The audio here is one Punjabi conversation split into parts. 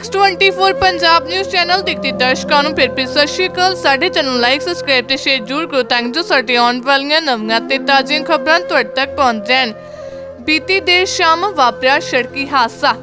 X24 ਪੰਜਾਬ ਨਿਊਜ਼ ਚੈਨਲ ਦੇਖਦੇ ਦਰਸ਼ਕਾਂ ਨੂੰ ਫਿਰ ਫਿਰ ਸਤਿ ਸ਼੍ਰੀ ਅਕਾਲ ਸਾਡੇ ਚੈਨਲ ਲਾਈਕ ਸਬਸਕ੍ਰਾਈਬ ਤੇ ਸ਼ੇਅਰ ਜ਼ਰੂਰ ਕਰੋ ਤਾਂ ਜੋ ਸਾਡੇ ਆਉਣ ਵਾਲੀਆਂ ਨਵੀਆਂ ਤੇ ਤਾਜ਼ੀਆਂ ਖਬਰਾਂ ਤੁਹਾਡੇ ਤੱਕ ਪਹੁੰਚ ਜਾਣ ਬੀਤੀ ਦੇਰ ਸ਼ਾਮ ਵਾਪਰਿਆ ਸੜਕੀ ਹਾਦਸਾ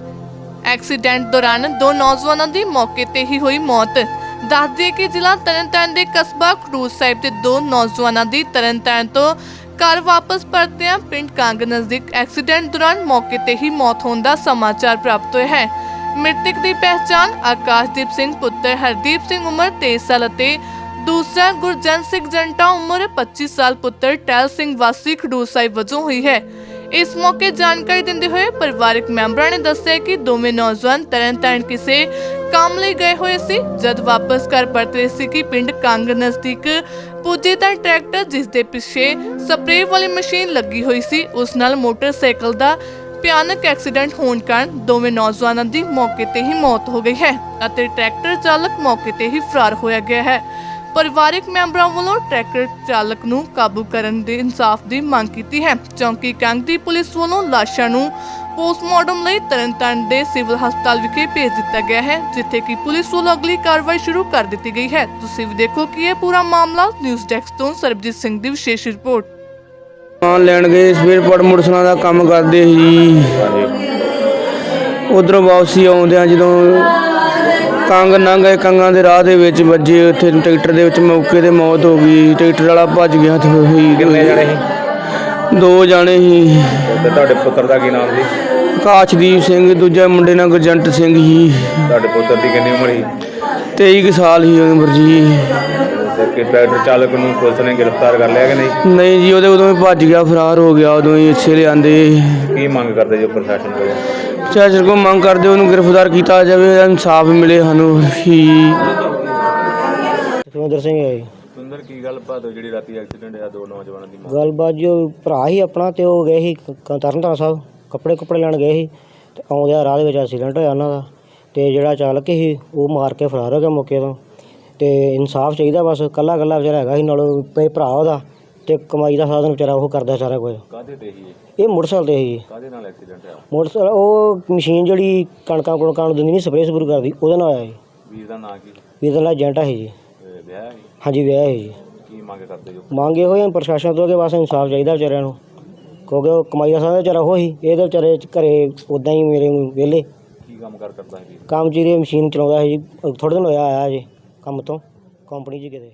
ਐਕਸੀਡੈਂਟ ਦੌਰਾਨ ਦੋ ਨੌਜਵਾਨਾਂ ਦੀ ਮੌਕੇ ਤੇ ਹੀ ਹੋਈ ਮੌਤ ਦੱਸਦੇ ਕਿ ਜ਼ਿਲ੍ਹਾ ਤਰਨਤਾਰਨ ਦੇ ਕਸਬਾ ਖਡੂਰ ਸਾਹਿਬ ਦੇ ਦੋ ਨੌਜਵਾਨਾਂ ਦੀ ਤਰਨਤਾਰਨ ਤੋਂ ਘਰ ਵਾਪਸ ਪਰਤਿਆਂ ਪਿੰਡ ਕਾਂਗ ਨਜ਼ਦੀਕ ਐਕਸੀਡੈਂਟ ਦੌਰਾਨ ਮੌਕੇ ਤੇ ਹੀ ਮੌਤ ਹੋਣ ਦਾ ਸਮਾਚਾਰ ਪ੍ਰਾਪਤ ਹੋਇਆ ਹੈ ਮ੍ਰਿਤਕ ਦੀ ਪਹਿਚਾਣ ਆਕਾਸ਼ਦੀਪ ਸਿੰਘ ਪੁੱਤਰ ਹਰਦੀਪ ਸਿੰਘ ਉਮਰ 23 ਸਾਲ ਅਤੇ ਦੂਸਰਾ ਗੁਰਜਨ ਸਿੰਘ ਜੰਟਾ ਉਮਰ 25 ਸਾਲ ਪੁੱਤਰ ਟੈਲ ਸਿੰਘ ਵਾਸੀ ਖਡੂਰ ਸਾਹਿਬ ਵਜੋਂ ਹੋਈ ਹੈ। ਇਸ ਮੌਕੇ ਜਾਣਕਾਰੀ ਦਿੰਦੇ ਹੋਏ ਪਰਿਵਾਰਕ ਮੈਂਬਰਾਂ ਨੇ ਦੱਸਿਆ ਕਿ ਦੋਵੇਂ ਨੌਜਵਾਨ ਤਰਨਤਾਰਨ ਕਿਸੇ ਕੰਮ ਲਈ ਗਏ ਹੋਏ ਸੀ, ਜਦ ਵਾਪਸ ਘਰ ਪਰਤ ਰਹੇ ਸੀ ਕਿ ਪਿੰਡ ਕੰਗ ਨਜ਼ਦੀਕ ਪੁੱਜੇ ਤਾਂ ਟਰੈਕਟਰ ਜਿਸ ਦੇ ਪਿੱਛੇ ਸਪਰੇਅ ਵਾਲੀ ਮਸ਼ੀਨ ਲੱਗੀ ਹੋਈ ਸੀ, ਉਸ ਨਾਲ ਮੋਟਰਸਾਈਕਲ ਦਾ ਭਿਆਨਕ ਐਕਸੀਡੈਂਟ ਹੋਣ ਕਾਰਨ ਦੋਵੇਂ ਨੌਜਵਾਨਾਂ ਦੀ ਮੌਕੇ ਤੇ ਹੀ ਮੌਤ ਹੋ ਗਈ ਹੈ ਅਤੇ ਟਰੈਕਟਰ ਚਾਲਕ ਮੌਕੇ ਤੇ ਹੀ ਫਰਾਰ ਹੋਇਆ ਗਿਆ ਹੈ। ਪਰਿਵਾਰਕ ਮੈਂਬਰਾਂ ਵੱਲੋਂ ਟਰੈਕਟਰ ਚਾਲਕ ਨੂੰ ਕਾਬੂ ਕਰਨ ਦੇ ਇਨਸਾਫ ਦੀ ਮੰਗ ਕੀਤੀ ਹੈ। ਚੌਂਕੀ ਕੰਗ ਦੀ ਪੁਲਿਸ ਵੱਲੋਂ ਲਾਸ਼ਾਂ ਨੂੰ ਪੋਸਟਮਾਰਟਮ ਲਈ ਤਰਨਤਾਰਨ ਦੇ ਸਿਵਲ ਹਸਪਤਾਲ ਵਿਖੇ ਭੇਜ ਦਿੱਤਾ ਗਿਆ ਹੈ, ਜਿੱਥੇ ਕਿ ਪੁਲਿਸ ਵੱਲੋਂ ਅਗਲੀ ਕਾਰਵਾਈ ਸ਼ੁਰੂ ਕਰ ਦਿੱਤੀ ਗਈ ਹੈ। ਤੁਸੀਂ ਵੀ ਦੇਖੋ ਕਿ ਇਹ ਪੂਰਾ ਮਾਮਲਾ ਨਿਊਜ਼ ਡੈਸਕ ਤੋਂ ਸਰਬਜੀਤ ਸਿੰਘ ਦੀ ਵਿਸ਼ੇਸ਼ ਰਿਪੋਰਟ। ਸਮਾਨ ਲੈਣ ਗਏ ਸਵੇਰ ਪੜ ਮੁਰਸਲਾਂ ਦਾ ਕੰਮ ਕਰਦੇ ਸੀ। ਉਧਰੋਂ ਵਾਪਸੀ ਆਉਂਦਿਆਂ ਜਦੋਂ ਕੰਗ ਗਏ ਕੰਗਾਂ ਦੇ ਰਾਹ ਦੇ ਵਿੱਚ ਵੱਜੇ ਉੱਥੇ ਟਰੈਕਟਰ ਦੇ ਵਿੱਚ ਮੌਕੇ ਤੇ ਮੌਤ ਹੋ ਗਈ। ਟਰੈਕਟਰ ਵਾਲਾ ਭੱਜ ਗਿਆ ਤੇ ਹੋਈ ਕਿੰਨੇ ਜਣੇ ਸੀ? ਦੋ ਜਾਣੇ ਸੀ। ਤੇ ਤੁਹਾਡੇ ਪੁੱਤਰ ਦਾ ਕੀ ਨਾਮ ਸੀ? ਕਾਸ਼ਦੀਪ ਸਿੰਘ ਦੂਜਾ ਮੁੰਡੇ ਨਾਲ ਗੁਰਜੰਟ ਸਿੰਘ ਸੀ। ਤੁਹਾਡੇ ਪੁੱਤਰ ਦੀ ਕਿੰਨੀ ਉਮਰ ਸੀ? 23 ਕੁ ਸਾਲ ਸੀ ਉਮਰ ਜੀ। ਕਿ ਟਰੈਕਟਰ ਚਾਲਕ ਨੂੰ ਪੁਲਿਸ ਨੇ ਗ੍ਰਿਫਤਾਰ ਕਰ ਲਿਆ ਕਿ ਨਹੀਂ? ਨਹੀਂ ਜੀ ਉਹਦੇ ਉਦੋਂ ਹੀ ਭੱਜ ਗਿਆ ਫਰਾਰ ਹੋ ਗਿਆ ਉਦੋਂ ਹੀ ਇੱਥੇ ਲਿਆਂਦੇ। ਕੀ ਮੰਗ ਕਰਦੇ ਜੋ ਪ੍ਰਸ਼ਾਸਨ ਕੋਲੋਂ? ਚਾਚਰ ਕੋ ਮੰਗ ਕਰਦੇ ਉਹਨੂੰ ਗ੍ਰਿਫਤਾਰ ਕੀਤਾ ਜਾਵੇ ਇਨਸਾਫ ਮਿਲੇ ਸਾਨੂੰ ਹੀ ਸੁਖਵਿੰਦਰ ਸਿੰਘ ਹੈ ਜੀ। ਸੁੰਦਰ ਕੀ ਗੱਲ ਬਾਤ ਹੋਈ ਜਿਹੜੀ ਰਾਤੀ ਐਕਸੀਡੈਂਟ ਹੋਇਆ ਦੋ ਨੌਜਵਾਨਾਂ ਦੀ ਮੌਤ? ਗੱਲਬਾਤ ਜੋ ਭਰਾ ਹੀ ਆਪਣਾ ਤੇ ਉਹ ਗਏ ਸੀ ਕ- ਕ- ਤਰਨਤਾਰਨ ਸਾਹਿਬ ਕੱਪੜੇ ਕੁੱਪੜੇ ਲੈਣ ਗਏ ਸੀ ਤੇ ਆਉਂਦਿਆਂ ਰਾਹ ਦੇ ਵਿੱਚ ਐਕਸੀਡੈਂਟ ਹੋਇਆ ਉਹਨਾਂ ਦਾ ਤੇ ਜਿਹੜਾ ਚਾਲਕ ਸੀ ਉਹ ਮਾਰ ਕੇ ਫਰਾਰ ਹੋ ਗਿਆ ਮੌਕੇ ਤੋਂ। ਤੇ ਇਨਸਾਫ ਚਾਹੀਦਾ ਬਸ ਕੱਲਾ ਕੱਲਾ ਵਿਚਾਰਾ ਹੈਗਾ ਸੀ ਨਾਲ ਪੇ ਭਰਾ ਉਹਦਾ ਤੇ ਕਮਾਈ ਦਾ ਸਾਧਨ ਵਿਚਾਰਾ ਉਹ ਕਰਦਾ ਸਾਰਾ ਕੁਝ। ਕਾਹਦੇ ਤੇ ਸੀ ਇਹ? ਇਹ ਮੋਟਰਸਾਈਕਲ ਤੇ ਸੀ। ਕਾਹਦੇ ਨਾਲ ਐਕਸੀਡੈਂਟ ਹੋਇਆ? ਮੋਟਰਸਾਈਕਲ ਉਹ ਮਸ਼ੀਨ ਜਿਹੜੀ ਕਣਕਾਂ ਕੁਣਕਾਂ ਨੂੰ ਦਿੰਦੀ ਨਹੀਂ ਸਪਰੇਅ ਸਪਰੂ ਕਰਦੀ ਉਹਦੇ ਨਾਲ ਹੋਇਆ ਜੀ ਵੀਰ ਦਾ ਨਾਂ ਕੀ? ਵੀ ਇਹਦੇ ਨਾਲ ਏਜੰਟ ਹੈ ਜੀ। ਇਹ ਵਿਆਹ ਸੀ ਹਾਂਜੀ ਵਿਆਹ ਹੈ ਜੀ। ਕੀ ਮੰਗ ਕਰਦੇ ਜੋ ਮੰਗੇ ਹੋਏ ਪ੍ਰਸ਼ਾਸਨ ਤੋਂ ਕਿ ਬਸ ਇਨਸਾਫ ਚਾਹੀਦਾ ਵਿਚਾਰਿਆਂ ਨੂੰ। ਕਿਉਂਕਿ ਉਹ ਕਮਾਈ ਦਾ ਸਾਧਨ ਵਿਚਾਰਾ ਉਹ ਹੀ ਇਹਦੇ ਵਿਚਾਰੇ ਘਰੇ ਉਦਾਂ ਹੀ ਮੇਰੇ ਵਿਹਲੇ ਕੀ ਕੰਮ ਕਾਰ ਕਰਦਾ ਸੀ? ਵੀਰ ਕੰਮ ਚੀਰੇ ਮਸ਼ੀਨ ਚਲਾਉਂਦਾ ਸੀ ਥੋੜੇ ਦਿਨ ਹੋਇਆ ਆਇਆ ਜੀ। ਕੰਮ ਤੋਂ ਕੰਪਨੀ 'ਚ ਗਏ